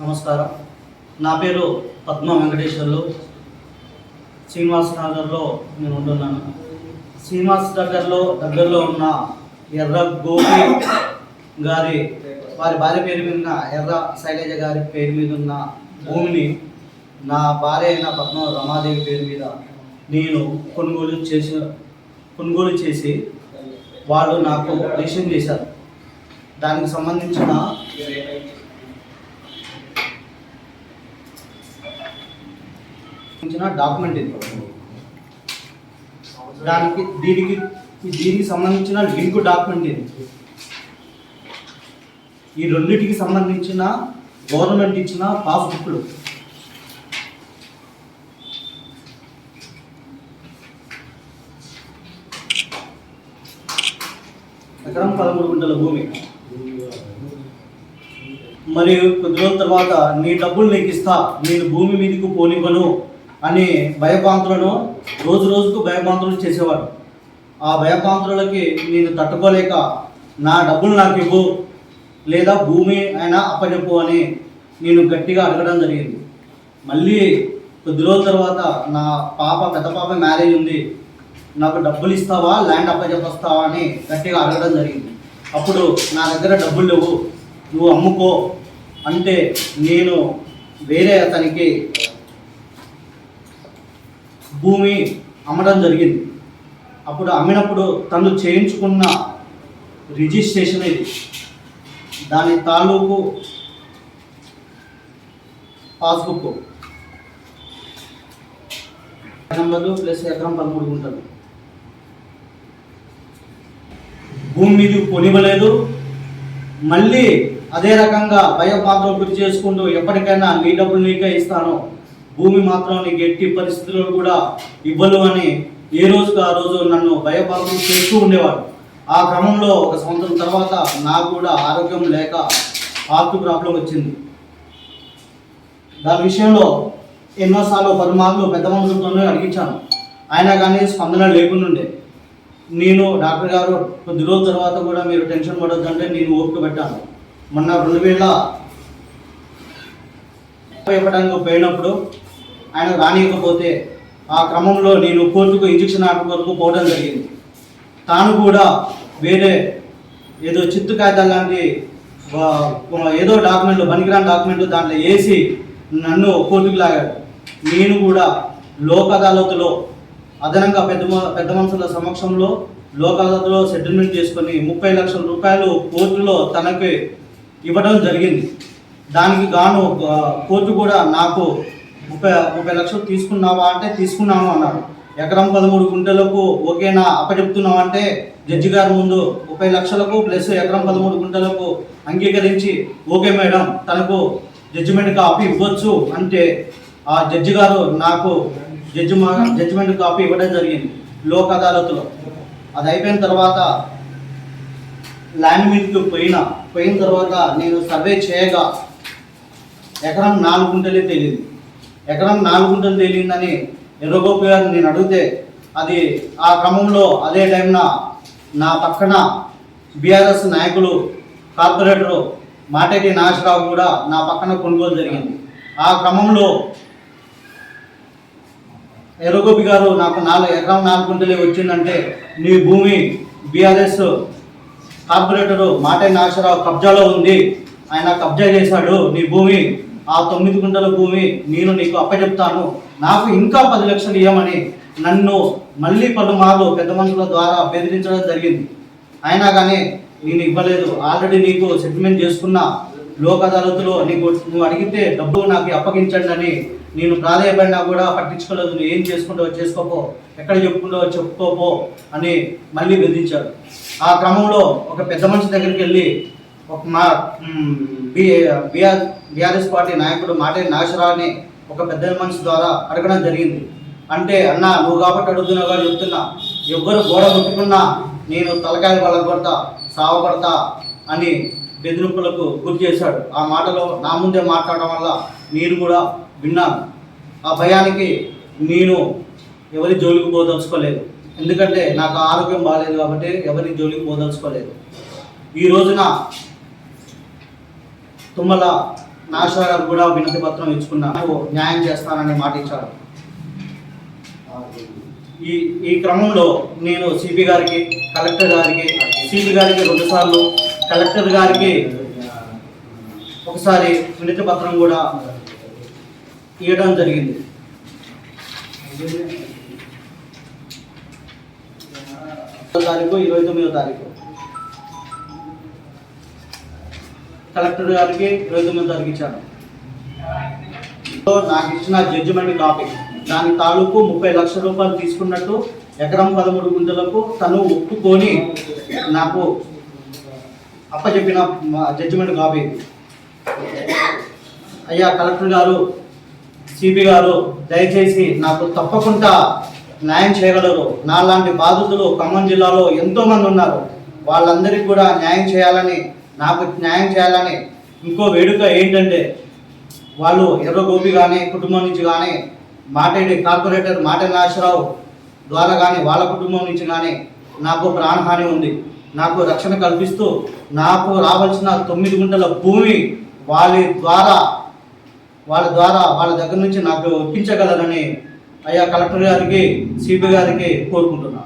నమస్కారం. నా పేరు పద్మ వెంకటేశ్వర్లు. శ్రీనివాస్ నగర్లో నేను ఉంటున్నాను. శ్రీనివాస్ నగర్లో దగ్గరలో ఉన్న ఎర్ర గోపి గారి వారి భార్య పేరు మీద ఉన్న ఎర్ర శైలజ గారి పేరు మీద ఉన్న భూమిని నా భార్య అయిన పద్మ రమాదేవి పేరు మీద నేను కొనుగోలు చేసి కొనుగోలు చేసి వాళ్ళు నాకు రిజిస్ట్రేషన్ చేశారు. దానికి సంబంధించిన సంబంధించిన డాక్యుమెంట్ ఇది. దానికి దీనికి దీనికి సంబంధించిన లింక్ డాక్యుమెంట్ ఇది. ఈ రెండింటికి సంబంధించిన గవర్నమెంట్ ఇచ్చిన పాస్బుక్లు ఎకరం పదమూడు గుంటల భూమి. మరియు కొద్ది రోజుల తర్వాత నీ డబ్బులు నీకు ఇస్తా. నేను భూమి మీదకు పోనివ్వను. అని భయపాంతులను రోజు రోజుకు భయపాంతులు చేసేవాడు ఆ భయపాంతులకి నేను తట్టుకోలేక నా డబ్బులు నాకు ఇవ్వు లేదా భూమి అయినా అప్పచెప్పు అని నేను గట్టిగా అడగడం జరిగింది. మళ్ళీ కొద్ది రోజుల తర్వాత నా పాప పెద్ద పాప మ్యారేజ్ ఉంది. నాకు డబ్బులు ఇస్తావా? ల్యాండ్ అప్పచెప్పొస్తావా అని గట్టిగా అడగడం జరిగింది. అప్పుడు నా దగ్గర డబ్బులు లేవు. నువ్వు అమ్ముకో అంటే నేను వేరే అతనికి భూమి అమ్మడం జరిగింది. అప్పుడు అమ్మినప్పుడు తను చేయించుకున్న రిజిస్ట్రేషన్ ఇది. దాని తాలూకు పాస్బుక్. నెంబర్లు ప్లస్ ఎకరం పదమూడు ఉంటుంది భూమి మీద కొనివ్వలేదు. మళ్ళీ అదే రకంగా భయపాత్ర గురి చేసుకుంటూ ఎప్పటికైనా నీ డబ్బులు నీకే ఇస్తాను. భూమి మాత్రం నీకు ఎట్టి పరిస్థితుల్లో కూడా ఇవ్వను అని ఏ రోజుకు ఆ రోజు నన్ను భయపాత్రం చేస్తూ ఉండేవాడు. ఆ క్రమంలో ఒక సంవత్సరం తర్వాత నాకు కూడా ఆరోగ్యం లేక హార్ట్ ప్రాబ్లం వచ్చింది. దాని విషయంలో ఎన్నోసార్లు పలుమార్లు పెద్ద మనుషులతోనే అడిగించాను. అయినా కానీ స్పందన లేకుండాండే. నేను డాక్టర్ గారు కొద్ది రోజుల తర్వాత కూడా మీరు టెన్షన్ పడొద్దంటే నేను ఓపిక పెట్టాను. మొన్న రెండు వేల ఇవ్వడానికి పోయినప్పుడు ఆయన రానియకపోతే ఆ క్రమంలో నేను కోర్టుకు ఇంజక్షన్ ఆర్డర్ వరకు పోవడం జరిగింది. తాను కూడా వేరే ఏదో చిత్తు కాగితాలు లాంటి ఏదో డాక్యుమెంట్ పనికిరాని డాక్యుమెంట్ దాంట్లో వేసి నన్ను కోర్టుకు లాగాడు. నేను కూడా లోక్ అదాలత్లో అదనంగా పెద్ద మ- పెద్ద మనుషుల సమక్షంలో లోక్ అదాలత్లో సెటిల్మెంట్ చేసుకొని ముప్పై లక్షల రూపాయలు కోర్టులో తనకి ఇవ్వడం జరిగింది. దానికి గాను కోర్టు కూడా నాకు ముప్పై ముప్పై లక్షలు తీసుకున్నావా అంటే తీసుకున్నాను అన్నాడు. ఎకరం పదమూడు గుంటలకు ఓకేనా? అప్పచెప్తున్నావు అంటే జడ్జి గారి ముందు ముప్పై లక్షలకు ప్లస్ ఎకరం పదమూడు గుంటలకు అంగీకరించి ఓకే మేడం తనకు జడ్జిమెంట్ కాపీ ఇవ్వచ్చు అంటే ఆ జడ్జి గారు నాకు జడ్జి జడ్జిమెంట్ కాపీ ఇవ్వడం జరిగింది లోక్ అదాలత్లో. అది అయిపోయిన తర్వాత ల్యాండ్ మీదకి పోయిన పోయిన తర్వాత నేను సర్వే చేయగా ఎకరం నాలుగు గుంటలే తెలియదు ఎకరం నాలుగుంటలు తేలిందని ఎర్రగోపి గారిని నేను అడిగితే అది ఆ క్రమంలో అదే టైంన నా పక్కన బీఆర్ఎస్ నాయకులు కార్పొరేటరు మాటేటి నాగరావు కూడా నా పక్కన కొనుగోలు జరిగింది. ఆ క్రమంలో ఎర్రగోపి గారు నాకు నాలుగు ఎకరం నాలుగు గుంటలే వచ్చిందంటే నీ భూమి బీఆర్ఎస్ కార్పొరేటరు మాటే నాగరావు కబ్జాలో ఉంది. ఆయన కబ్జా చేశాడు నీ భూమి ఆ తొమ్మిది గుంటల భూమి నేను నీకు అప్పచెప్తాను. నాకు ఇంకా పది లక్షలు ఇవ్వమని నన్ను మళ్ళీ పలుమార్లు పెద్ద మనుషుల ద్వారా బెదిరించడం జరిగింది. అయినా కానీ నేను ఇవ్వలేదు. ఆల్రెడీ నీకు సెటిల్మెంట్ చేసుకున్న లోక్ అదాలత్లో నీకు నువ్వు అడిగితే డబ్బు నాకు అప్పగించండి అని నేను ప్రాధాయపడినా కూడా పట్టించుకోలేదు. నువ్వు ఏం చేసుకుంటావో చేసుకోపో ఎక్కడ చెప్పుకుంటావో చెప్పుకోపో అని మళ్ళీ బెదిరించాడు. ఆ క్రమంలో ఒక పెద్ద మనిషి దగ్గరికి వెళ్ళి ఒక మా బిఆర్ బీఆర్ఎస్ పార్టీ నాయకుడు మాటే నాగేశ్వరరావుని ఒక పెద్ద మనిషి ద్వారా అడగడం జరిగింది. అంటే అన్న నువ్వు కాబట్టి అడుగుతున్నావు కానీ చెప్తున్నా. ఎవ్వరు గోడ కొట్టుకున్నా నేను తలకాయ పడతా సావపడతా అని బెదిరింపులకు గురి చేశాడు. ఆ మాటలో నా ముందే మాట్లాడడం వల్ల నేను కూడా విన్నాను. ఆ భయానికి నేను ఎవరి జోలికి పోదలుచుకోలేదు. ఎందుకంటే నాకు ఆరోగ్యం బాగాలేదు కాబట్టి ఎవరి జోలికి పోదలుచుకోలేదు. ఈ రోజున తుమ్మల నాగేశ్వర గారు కూడా వినతి పత్రం ఇచ్చుకున్నాను న్యాయం చేస్తానని మాట ఇచ్చారు. ఈ ఈ క్రమంలో నేను సిపి గారికి కలెక్టర్ గారికి సిపి గారికి రెండుసార్లు కలెక్టర్ గారికి ఒకసారి వినతి పత్రం కూడా ఇవ్వడం జరిగింది. తారీఖు ఇరవై తొమ్మిదో తారీఖు. కలెక్టర్ గారికి ఇరవై గారికి ఇచ్చాను. సో నాకు ఇచ్చిన జడ్జిమెంట్ కాపీ దాని తాలూకు ముప్పై లక్షల రూపాయలు తీసుకున్నట్టు ఎకరం పదమూడు గుంటలకు తను ఒప్పుకొని నాకు అప్పచెప్పిన జడ్జిమెంట్ కాపీ అయ్యా కలెక్టర్ గారు సిపి గారు దయచేసి నాకు తప్పకుండా న్యాయం చేయగలరు. నాలాంటి బాధితులు ఖమ్మం జిల్లాలో ఎంతోమంది ఉన్నారు. వాళ్ళందరికీ కూడా న్యాయం చేయాలని నాకు న్యాయం చేయాలని ఇంకో వేడుక ఏంటంటే వాళ్ళు ఎర్ర గోపి కానీ కుటుంబం నుంచి కానీ మాటేడి కార్పొరేటర్ మాట నాగేశ్వరరావు ద్వారా కానీ వాళ్ళ కుటుంబం నుంచి కానీ నాకు ప్రాణహాని ఉంది. నాకు రక్షణ కల్పిస్తూ నాకు రావాల్సిన తొమ్మిది గుంటల భూమి వాళ్ళ ద్వారా వాళ్ళ ద్వారా వాళ్ళ దగ్గర నుంచి నాకు ఒప్పించగలరని అయ్యా కలెక్టర్ గారికి సిబి గారికి కోరుకుంటున్నాను